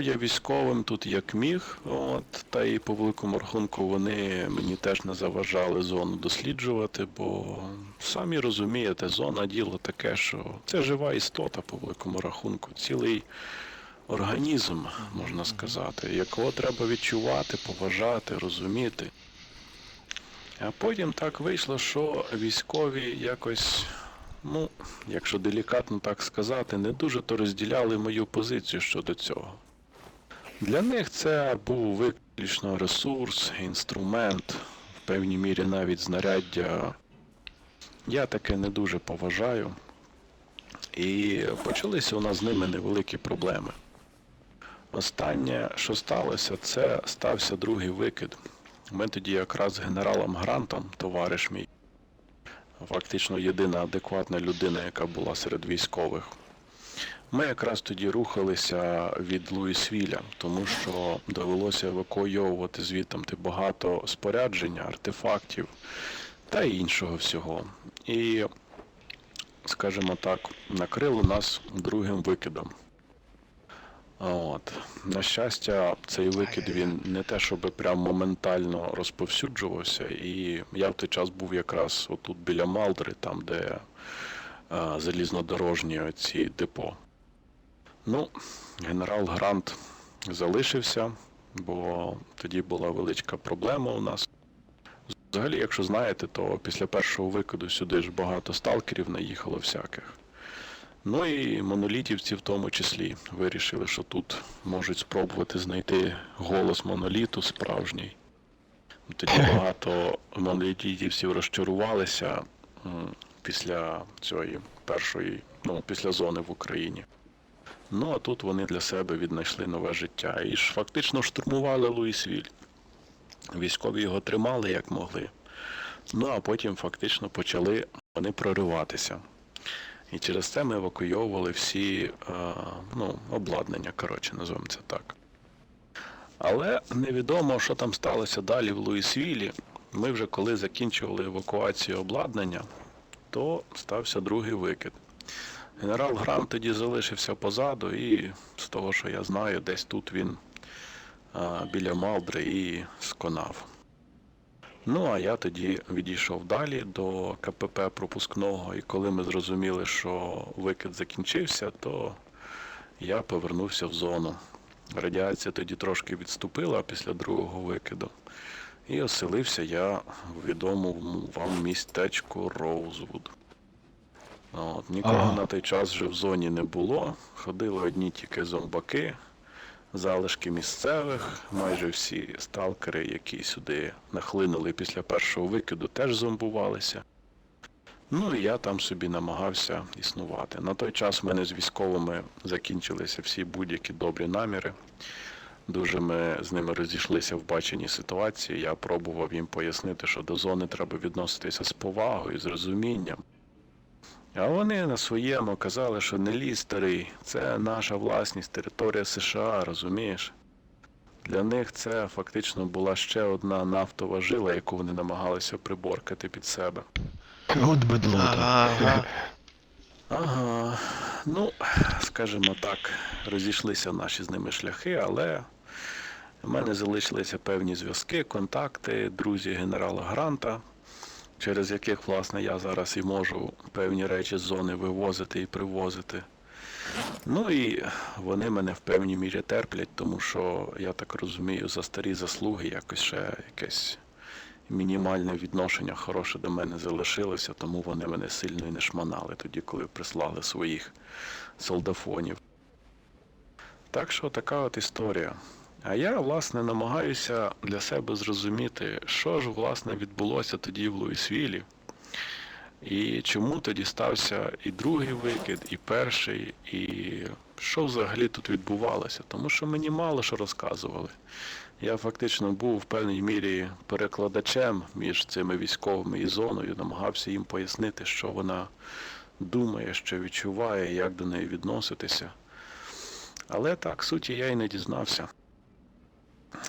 Я військовим тут як міг, от, та і по великому рахунку вони мені теж не заважали зону досліджувати, бо самі розумієте, зона діло таке, що це жива істота по великому рахунку, цілий організм, можна сказати, якого треба відчувати, поважати, розуміти. А потім так вийшло, що військові якось, ну, якщо делікатно так сказати, не дуже то розділяли мою позицію щодо цього. Для них це був виключно ресурс, інструмент, в певній мірі навіть знаряддя. Я таке не дуже поважаю. І почалися у нас з ними невеликі проблеми. Останнє, що сталося, це стався другий викид. Ми тоді якраз з генералом Грантом, товариш мій, фактично єдина адекватна людина, яка була серед військових. Ми якраз тоді рухалися від Луїсвіля, тому що довелося евакуйовувати звідти багато спорядження, артефактів та іншого всього. І, скажімо так, накрило нас другим викидом. От. На щастя, цей викид він не те, щоб прям моментально розповсюджувався, і я в той час був якраз отут біля Малдри, там, де е, залізнодорожні ці депо. Ну, генерал Грант залишився, бо тоді була величка проблема у нас. Взагалі, якщо знаєте, то після першого викиду сюди ж багато сталкерів наїхало всяких. Ну і монолітівці в тому числі вирішили, що тут можуть спробувати знайти голос моноліту справжній. Тоді багато монолітівців розчарувалися після цієї першої, ну, після зони в Україні. Ну, а тут вони для себе віднайшли нове життя і ж фактично штурмували Луїсвіль. Військові його тримали як могли. Ну а потім фактично почали вони прориватися. І через це ми евакуйовували всі е, ну, обладнання, коротше, називаємо це так. Але невідомо, що там сталося далі в Луїсвілі. Ми вже коли закінчували евакуацію обладнання, то стався другий викид. Генерал Грант тоді залишився позаду, і з того, що я знаю, десь тут він а, біля Малдри і сконав. Ну, а я тоді відійшов далі до КПП пропускного, і коли ми зрозуміли, що викид закінчився, то я повернувся в зону. Радіація тоді трошки відступила після другого викиду. І оселився я в відомому вам містечку Роузвуд. От, нікого Ага. на той час вже в зоні не було. Ходили одні тільки зомбаки, залишки місцевих, майже всі сталкери, які сюди нахлинули після першого викиду, теж зомбувалися. Ну і я там собі намагався існувати. На той час в мене з військовими закінчилися всі будь-які добрі наміри. Дуже ми з ними розійшлися в баченні ситуації. Я пробував їм пояснити, що до зони треба відноситися з повагою, з розумінням. А вони на своєму казали, що не лізь старий, це наша власність, територія США, розумієш? Для них це фактично була ще одна нафтова жила, яку вони намагалися приборкати під себе. От бедло. Ага. Ага, ну, скажімо так, розійшлися наші з ними шляхи, але в мене залишилися певні зв'язки, контакти, друзі генерала Гранта, через яких, власне, я зараз і можу певні речі з зони вивозити і привозити. Ну і вони мене в певній мірі терплять, тому що, я так розумію, за старі заслуги якось ще якесь мінімальне відношення хороше до мене залишилося, тому вони мене сильно і не шманали тоді, коли прислали своїх солдафонів. Так що така от історія. А я, власне, намагаюся для себе зрозуміти, що ж, власне, відбулося тоді в Луїсвілі. І чому тоді стався і другий викид, і перший, і що взагалі тут відбувалося? Тому що мені мало що розказували. Я фактично був в певній мірі перекладачем між цими військовими і зоною, намагався їм пояснити, що вона думає, що відчуває, як до неї відноситися. Але так, суті, я й не дізнався.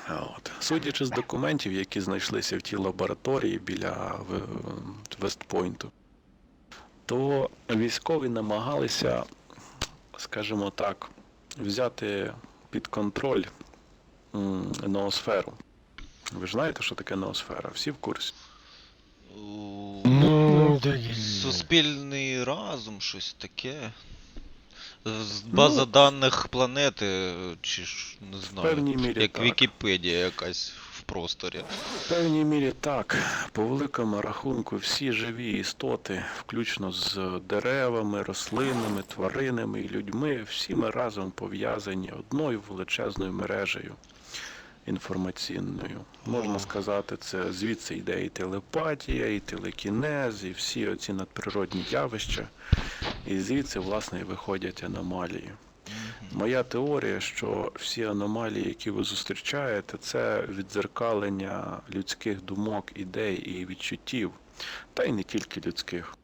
От. Судячи з документів, які знайшлися в тій лабораторії біля Вестпойнту, то військові намагалися, скажімо так, взяти під контроль ноосферу. Ви ж знаєте, що таке ноосфера? Всі в курсі. Ну, Суспільний разум, щось таке. З- База даних планети, чи ж не знаю. мірі як так. Вікіпедія якась в просторі. В певній мірі так. По великому рахунку, всі живі істоти, включно з деревами, рослинами, тваринами і людьми, всі ми разом пов'язані одною величезною мережею інформаційною. Можна сказати, це звідси йде і телепатія, і телекінез, і всі оці надприродні явища. І звідси, власне, і виходять аномалії. Моя теорія, що всі аномалії, які ви зустрічаєте, це відзеркалення людських думок, ідей і відчуттів, та й не тільки людських.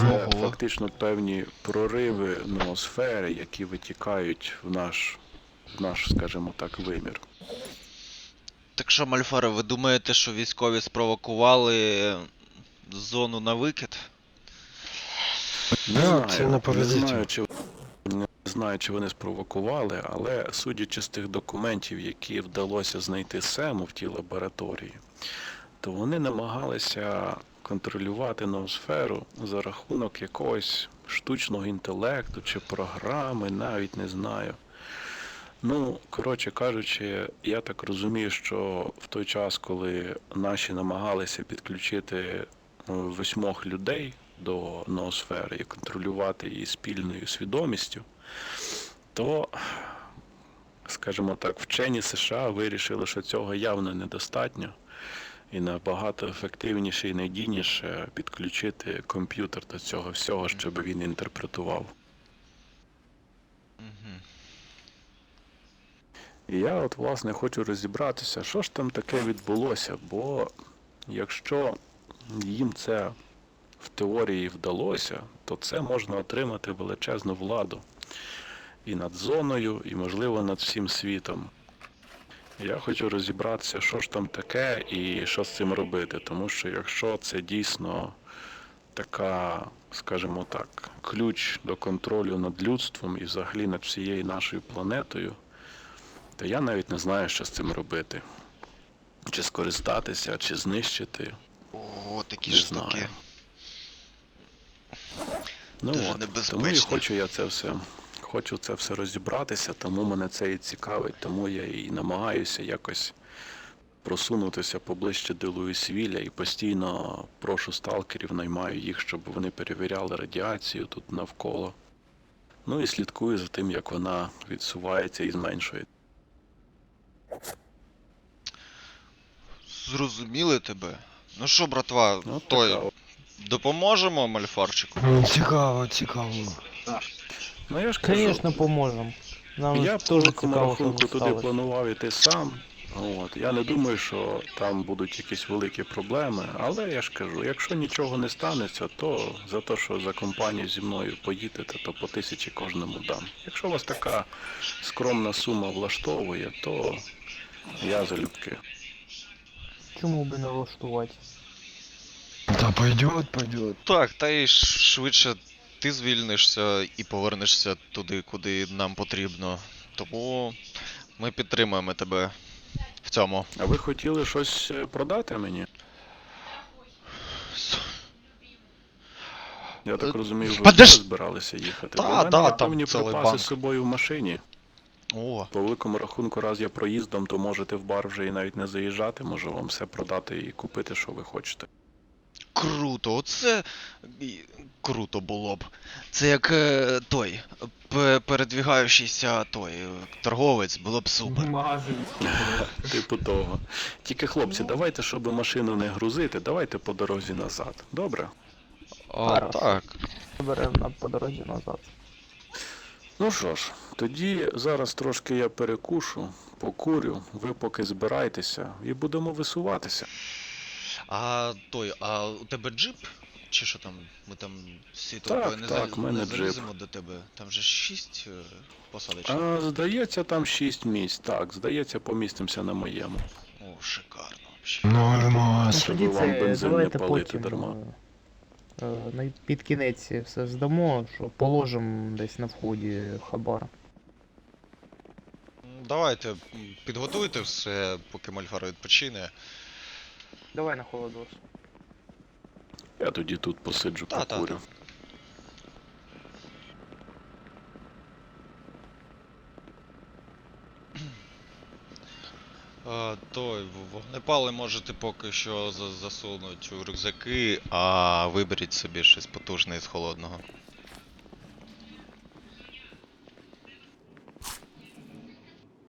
Це фактично певні прориви ноосфери, які витікають в наш, в наш, скажімо так, вимір. Так що, Мальфаре, ви думаєте, що військові спровокували зону на викид? Не знаю, це на не знаю, чи не знаю, чи вони спровокували, але судячи з тих документів, які вдалося знайти Сему в тій лабораторії, то вони намагалися контролювати ноосферу за рахунок якогось штучного інтелекту чи програми, навіть не знаю. Ну, коротше кажучи, я так розумію, що в той час, коли наші намагалися підключити е, восьмох людей до ноосфери і контролювати її спільною свідомістю, то, скажімо так, вчені США вирішили, що цього явно недостатньо, і набагато ефективніше і надійніше підключити комп'ютер до цього всього, щоб він інтерпретував. Угу. І я от власне хочу розібратися, що ж там таке відбулося, бо якщо їм це в теорії вдалося, то це можна отримати величезну владу і над зоною, і, можливо, над всім світом. Я хочу розібратися, що ж там таке і що з цим робити, тому що якщо це дійсно така, скажімо так, ключ до контролю над людством і взагалі над всією нашою планетою, та я навіть не знаю, що з цим робити. Чи скористатися, чи знищити. Ого, такі Не штуки. знаю. Ну Дуже от, тому і хочу я це все. Хочу це все розібратися, тому мене це і цікавить, тому я і намагаюся якось просунутися поближче до Луїсвіля і постійно прошу сталкерів, наймаю їх, щоб вони перевіряли радіацію тут навколо. Ну і слідкую за тим, як вона відсувається і зменшується. Зрозуміли тебе. Ну що, братва, Ну, той, от. Допоможемо Мальфарчику? Цікаво, цікаво. Ну я ж кажу, Конечно, поможем. Нам Я по тоже великому цікаво, рахунку туди сталося. планував іти сам. От. Я не думаю, що там будуть якісь великі проблеми, але я ж кажу, якщо нічого не станеться, то за те, що за компанію зі мною поїдете, то по тисячі кожному дам. Якщо вас така скромна сума влаштовує, то я залюбки. Чому би не влаштувати? Та пойдет, пойдет. Так, та й швидше ти звільнишся і повернешся туди, куди нам потрібно. Тому ми підтримуємо тебе в цьому. А ви хотіли щось е, продати мені? Я так Е, розумію, ви подож- збиралися їхати. Та, в мене є там певні цілий припаси банк. з собою в машині. О, По великому рахунку, раз я проїздом, то можете в бар вже і навіть не заїжджати, можу вам все продати і купити, що ви хочете. Круто, оце круто було б. Це як е, той передвігаючийся той е, торговець, було б супер. Типу того. Тільки, хлопці, давайте, щоб машину не грузити, давайте по дорозі назад. Добре? А, так. Беремо по дорозі назад. Ну що ж, тоді зараз трошки я перекушу, покурю, ви поки збирайтеся і будемо висуватися. А той, а у тебе джип? Чи що там? Ми там всі Так, не, так, за- в мене не джип. до тебе. Там же шість е, посадочних. А, здається, там шість місць. Так, здається, помістимося на моєму. О, шикарно вообще. Ну, Ну, нормас. тоді вам це бензин не давайте палити потім. дарма. е, на- Під кінець все здамо, що положимо десь на вході хабар. давайте підготуйте все, поки Мольфар відпочине. Давай на холодос. Я тоді тут посиджу, Та, та, покурю. А, той, в- вогнепали можете поки що за- засунути у рюкзаки, а виберіть собі щось потужне з холодного.